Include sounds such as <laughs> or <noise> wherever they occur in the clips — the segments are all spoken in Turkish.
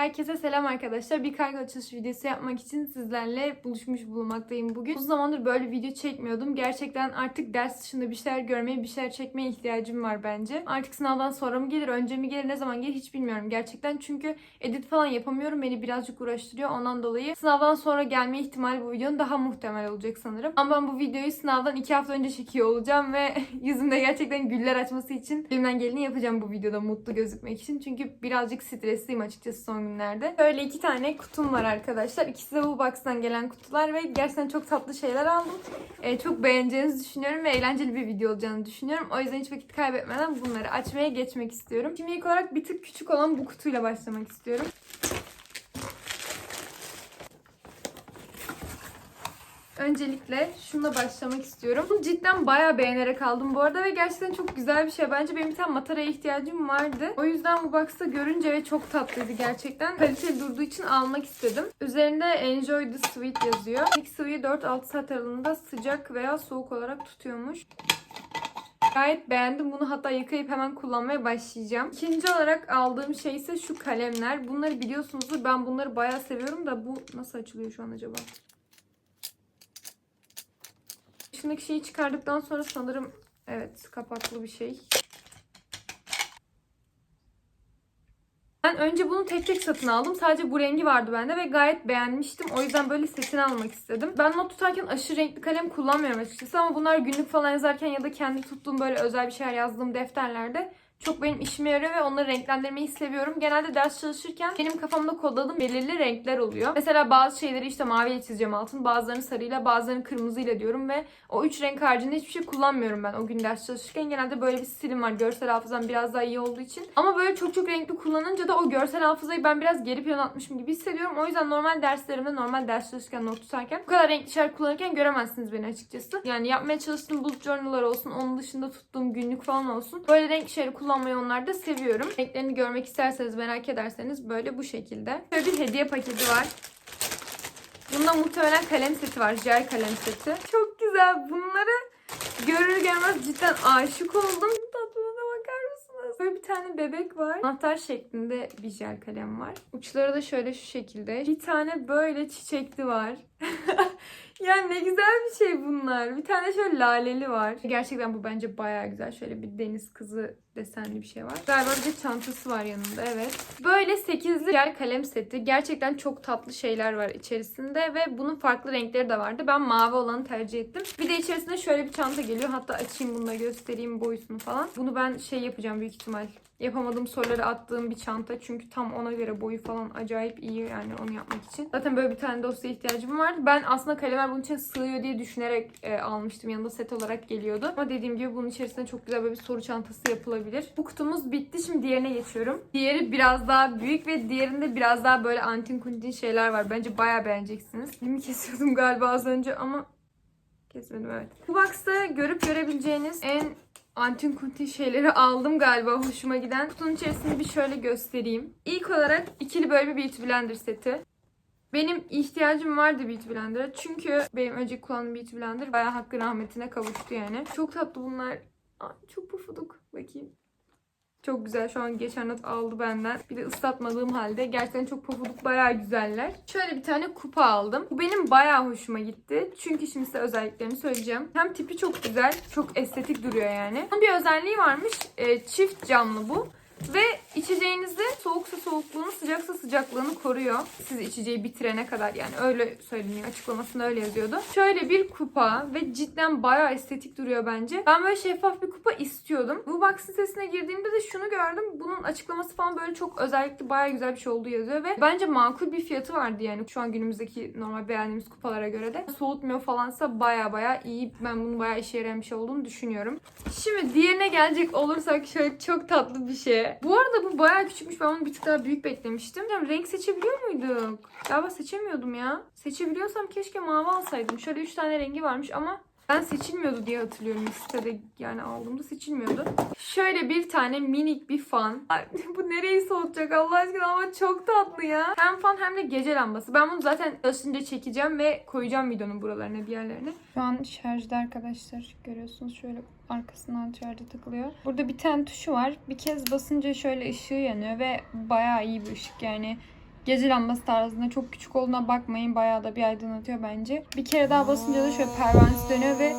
Herkese selam arkadaşlar. Bir kargo açılış videosu yapmak için sizlerle buluşmuş bulunmaktayım bugün. Uzun zamandır böyle video çekmiyordum. Gerçekten artık ders dışında bir şeyler görmeye, bir şeyler çekmeye ihtiyacım var bence. Artık sınavdan sonra mı gelir, önce mi gelir, ne zaman gelir hiç bilmiyorum gerçekten. Çünkü edit falan yapamıyorum. Beni birazcık uğraştırıyor. Ondan dolayı sınavdan sonra gelme ihtimali bu videonun daha muhtemel olacak sanırım. Ama ben bu videoyu sınavdan iki hafta önce çekiyor olacağım ve <laughs> yüzümde gerçekten güller açması için elimden geleni yapacağım bu videoda mutlu gözükmek için. Çünkü birazcık stresliyim açıkçası son günlerde. Böyle iki tane kutum var arkadaşlar. İkisi de bu box'tan gelen kutular ve gerçekten çok tatlı şeyler aldım. Ee, çok beğeneceğinizi düşünüyorum ve eğlenceli bir video olacağını düşünüyorum. O yüzden hiç vakit kaybetmeden bunları açmaya geçmek istiyorum. Şimdi ilk olarak bir tık küçük olan bu kutuyla başlamak istiyorum. Öncelikle şununla başlamak istiyorum. Cidden bayağı beğenerek aldım bu arada ve gerçekten çok güzel bir şey. Bence benim bir tane mataraya ihtiyacım vardı. O yüzden bu box'ta görünce ve çok tatlıydı gerçekten. Kaliteli durduğu için almak istedim. Üzerinde Enjoy the Sweet yazıyor. Sıvıyı 4-6 saat aralığında sıcak veya soğuk olarak tutuyormuş. Gayet beğendim. Bunu hatta yıkayıp hemen kullanmaya başlayacağım. İkinci olarak aldığım şey ise şu kalemler. Bunları biliyorsunuzdur. Ben bunları bayağı seviyorum da bu nasıl açılıyor şu an acaba? Şundaki şeyi çıkardıktan sonra sanırım evet kapaklı bir şey. Ben önce bunu tek tek satın aldım. Sadece bu rengi vardı bende ve gayet beğenmiştim. O yüzden böyle setini almak istedim. Ben not tutarken aşırı renkli kalem kullanmıyorum açıkçası ama bunlar günlük falan yazarken ya da kendi tuttuğum böyle özel bir şeyler yazdığım defterlerde çok benim işime yarıyor ve onları renklendirmeyi seviyorum. Genelde ders çalışırken benim kafamda kodladığım belirli renkler oluyor. Mesela bazı şeyleri işte maviyle çizeceğim altın, bazılarını sarıyla, bazılarını kırmızıyla diyorum ve o üç renk haricinde hiçbir şey kullanmıyorum ben o gün ders çalışırken. Genelde böyle bir stilim var. Görsel hafızam biraz daha iyi olduğu için. Ama böyle çok çok renkli kullanınca da o görsel hafızayı ben biraz geri plan atmışım gibi hissediyorum. O yüzden normal derslerimde, normal ders çalışırken, not tutarken bu kadar renkli şeyler kullanırken göremezsiniz beni açıkçası. Yani yapmaya çalıştığım bullet journal'lar olsun, onun dışında tuttuğum günlük falan olsun. Böyle renkli şeyleri kullanmayı onlarda seviyorum. Renklerini görmek isterseniz, merak ederseniz böyle bu şekilde. Böyle bir hediye paketi var. Bunda muhtemelen kalem seti var. Jel kalem seti. Çok güzel. Bunları görür görmez cidden aşık oldum. Tatlılığına bakar mısınız? Böyle bir tane bebek var. Anahtar şeklinde bir jel kalem var. Uçları da şöyle şu şekilde. Bir tane böyle çiçekli var. <laughs> ya ne güzel bir şey bunlar. Bir tane şöyle laleli var. Gerçekten bu bence bayağı güzel. Şöyle bir deniz kızı desenli bir şey var. Galiba bir de çantası var yanında evet. Böyle 8'li yer kalem seti. Gerçekten çok tatlı şeyler var içerisinde ve bunun farklı renkleri de vardı. Ben mavi olanı tercih ettim. Bir de içerisinde şöyle bir çanta geliyor. Hatta açayım bunu da göstereyim boyutunu falan. Bunu ben şey yapacağım büyük ihtimal. Yapamadığım soruları attığım bir çanta. Çünkü tam ona göre boyu falan acayip iyi yani onu yapmak için. Zaten böyle bir tane dosya ihtiyacım vardı. Ben aslında kalemler bunun için sığıyor diye düşünerek e, almıştım. Yanında set olarak geliyordu. Ama dediğim gibi bunun içerisinde çok güzel böyle bir soru çantası yapılabilir. Bu kutumuz bitti. Şimdi diğerine geçiyorum. Diğeri biraz daha büyük ve diğerinde biraz daha böyle antin kuntin şeyler var. Bence bayağı beğeneceksiniz. Dilimi kesiyordum galiba az önce ama kesmedim evet. Bu box'ta görüp görebileceğiniz en antin kuntin şeyleri aldım galiba hoşuma giden. Kutunun içerisini bir şöyle göstereyim. İlk olarak ikili böyle bir Beauty Blender seti. Benim ihtiyacım vardı Beauty Blender'a. Çünkü benim önceki kullandığım Beauty Blender bayağı hakkı rahmetine kavuştu yani. Çok tatlı bunlar. Ay, çok pufuduk. Bakayım. Çok güzel. Şu an geçen not aldı benden. Bir de ıslatmadığım halde. Gerçekten çok pofuduk. Bayağı güzeller. Şöyle bir tane kupa aldım. Bu benim bayağı hoşuma gitti. Çünkü şimdi size özelliklerini söyleyeceğim. Hem tipi çok güzel. Çok estetik duruyor yani. Bunun bir özelliği varmış. Ee, çift camlı bu. Ve içeceğinizde soğuksa soğukluğunu, sıcaksa sıcaklığını koruyor. Siz içeceği bitirene kadar yani öyle söyleniyor. Açıklamasında öyle yazıyordu. Şöyle bir kupa ve cidden bayağı estetik duruyor bence. Ben böyle şeffaf bir kupa istiyordum. Bu box sitesine girdiğimde de şunu gördüm. Bunun açıklaması falan böyle çok özellikle bayağı güzel bir şey olduğu yazıyor ve bence makul bir fiyatı vardı yani şu an günümüzdeki normal beğendiğimiz kupalara göre de. Soğutmuyor falansa bayağı bayağı iyi. Ben bunun bayağı işe yarayan bir şey olduğunu düşünüyorum. Şimdi diğerine gelecek olursak şöyle çok tatlı bir şey. Bu arada bu bayağı küçükmüş. Ben onu bir tık daha büyük beklemiştim. Yani renk seçebiliyor muyduk? Galiba seçemiyordum ya. Seçebiliyorsam keşke mavi alsaydım. Şöyle 3 tane rengi varmış ama ben seçilmiyordu diye hatırlıyorum listede yani aldığımda seçilmiyordu. Şöyle bir tane minik bir fan. Ay, <laughs> bu nereyi soğutacak Allah aşkına ama çok tatlı ya. Hem fan hem de gece lambası. Ben bunu zaten çalışınca çekeceğim ve koyacağım videonun buralarına bir yerlerine. Şu an şarjda arkadaşlar. Görüyorsunuz şöyle arkasından şarja takılıyor. Burada bir tane tuşu var. Bir kez basınca şöyle ışığı yanıyor ve bayağı iyi bir ışık yani. Gece lambası tarzında çok küçük olduğuna bakmayın. Bayağı da bir aydınlatıyor bence. Bir kere daha basınca da şöyle pervanesi dönüyor ve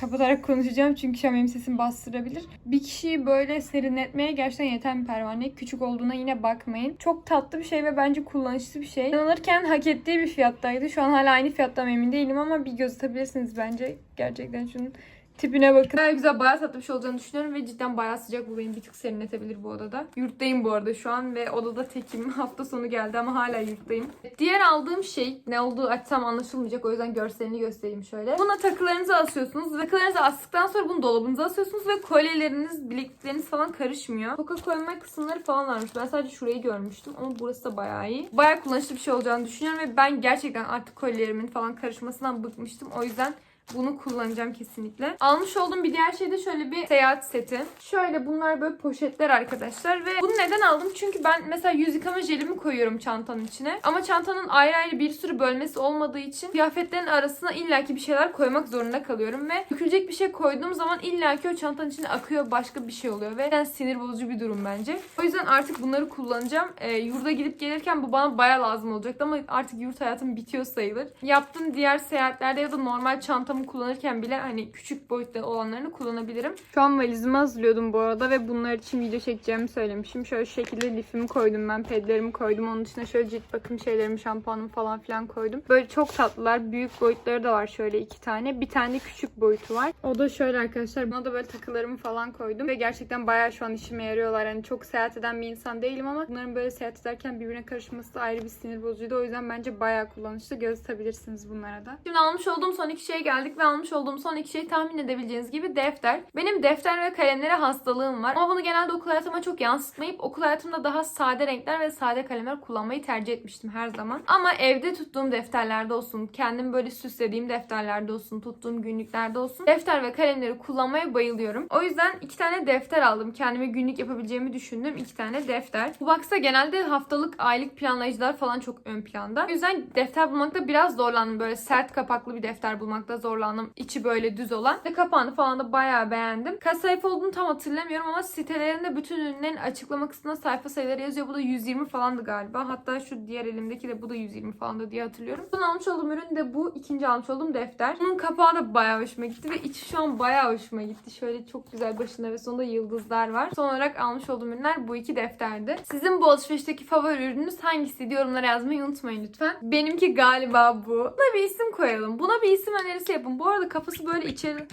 kapatarak konuşacağım çünkü şu an sesimi bastırabilir. Bir kişiyi böyle serinletmeye gerçekten yeten bir pervane. Küçük olduğuna yine bakmayın. Çok tatlı bir şey ve bence kullanışlı bir şey. Alırken hak ettiği bir fiyattaydı. Şu an hala aynı fiyattan emin değilim ama bir göz atabilirsiniz bence. Gerçekten şunun tipine bakın. Bayağı güzel bayağı tatlı bir olacağını düşünüyorum ve cidden bayağı sıcak bu beni bir tık serinletebilir bu odada. Yurttayım bu arada şu an ve odada tekim. <laughs> Hafta sonu geldi ama hala yurttayım. Diğer aldığım şey ne olduğu açsam anlaşılmayacak o yüzden görselini göstereyim şöyle. Buna takılarınızı asıyorsunuz. Takılarınızı astıktan sonra bunu dolabınıza asıyorsunuz ve kolyeleriniz, bileklikleriniz falan karışmıyor. Toka koyma kısımları falan varmış. Ben sadece şurayı görmüştüm ama burası da bayağı iyi. Bayağı kullanışlı bir şey olacağını düşünüyorum ve ben gerçekten artık kolyelerimin falan karışmasından bıkmıştım. O yüzden bunu kullanacağım kesinlikle. Almış olduğum bir diğer şey de şöyle bir seyahat seti. Şöyle bunlar böyle poşetler arkadaşlar ve bunu neden aldım? Çünkü ben mesela yüz yıkama jelimi koyuyorum çantanın içine. Ama çantanın ayrı ayrı bir sürü bölmesi olmadığı için kıyafetlerin arasına illaki bir şeyler koymak zorunda kalıyorum ve dökülecek bir şey koyduğum zaman illaki o çantanın içine akıyor başka bir şey oluyor ve yani sinir bozucu bir durum bence. O yüzden artık bunları kullanacağım. Ee, yurda gidip gelirken bu bana baya lazım olacaktı ama artık yurt hayatım bitiyor sayılır. Yaptığım diğer seyahatlerde ya da normal çantamı kullanırken bile hani küçük boyutta olanlarını kullanabilirim. Şu an valizimi hazırlıyordum bu arada ve bunlar için video çekeceğimi söylemişim. Şöyle şu şekilde lifimi koydum ben, pedlerimi koydum. Onun dışında şöyle cilt bakım şeylerimi, şampuanımı falan filan koydum. Böyle çok tatlılar. Büyük boyutları da var şöyle iki tane. Bir tane küçük boyutu var. O da şöyle arkadaşlar. Buna da böyle takılarımı falan koydum. Ve gerçekten bayağı şu an işime yarıyorlar. Hani çok seyahat eden bir insan değilim ama bunların böyle seyahat ederken birbirine karışması da ayrı bir sinir bozucuydu. O yüzden bence bayağı kullanışlı. Göz atabilirsiniz bunlara da. Şimdi almış olduğum son iki şeye geldik ve almış olduğum son iki şey tahmin edebileceğiniz gibi defter. Benim defter ve kalemlere hastalığım var. Ama bunu genelde okul hayatıma çok yansıtmayıp okul hayatımda daha sade renkler ve sade kalemler kullanmayı tercih etmiştim her zaman. Ama evde tuttuğum defterlerde olsun, kendim böyle süslediğim defterlerde olsun, tuttuğum günlüklerde olsun defter ve kalemleri kullanmaya bayılıyorum. O yüzden iki tane defter aldım. Kendime günlük yapabileceğimi düşündüm. iki tane defter. Bu box'ta genelde haftalık, aylık planlayıcılar falan çok ön planda. O yüzden defter bulmakta biraz zorlandım. Böyle sert kapaklı bir defter bulmakta zorlandım. İçi böyle düz olan. Ve kapağını falan da bayağı beğendim. Kaç sayfa olduğunu tam hatırlamıyorum ama sitelerinde bütün ürünlerin açıklama kısmında sayfa sayıları yazıyor. Bu da 120 falandı galiba. Hatta şu diğer elimdeki de bu da 120 falandı diye hatırlıyorum. Son almış olduğum ürün de bu. ikinci almış olduğum defter. Bunun kapağı da bayağı hoşuma gitti ve içi şu an bayağı hoşuma gitti. Şöyle çok güzel başında ve sonunda yıldızlar var. Son olarak almış olduğum ürünler bu iki defterdi. Sizin bu alışverişteki favori ürününüz hangisi? Yorumlara yazmayı unutmayın lütfen. Benimki galiba bu. Buna bir isim koyalım. Buna bir isim önerisi yapın. Bu arada kafası böyle içeri...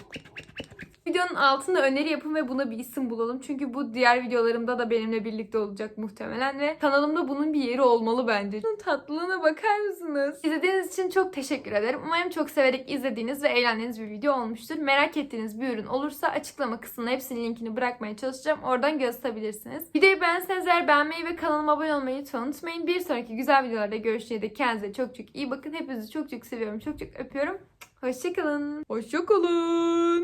Videonun altında öneri yapın ve buna bir isim bulalım. Çünkü bu diğer videolarımda da benimle birlikte olacak muhtemelen ve kanalımda bunun bir yeri olmalı bence. Bunun tatlılığına bakar mısınız? İzlediğiniz için çok teşekkür ederim. Umarım çok severek izlediğiniz ve eğlendiğiniz bir video olmuştur. Merak ettiğiniz bir ürün olursa açıklama kısmına hepsinin linkini bırakmaya çalışacağım. Oradan göz atabilirsiniz. Videoyu beğenseniz eğer beğenmeyi ve kanalıma abone olmayı unutmayın. Bir sonraki güzel videolarda görüşene dek kendinize çok çok iyi bakın. Hepinizi çok çok seviyorum. Çok çok öpüyorum. Hoşçakalın. Hoşçakalın.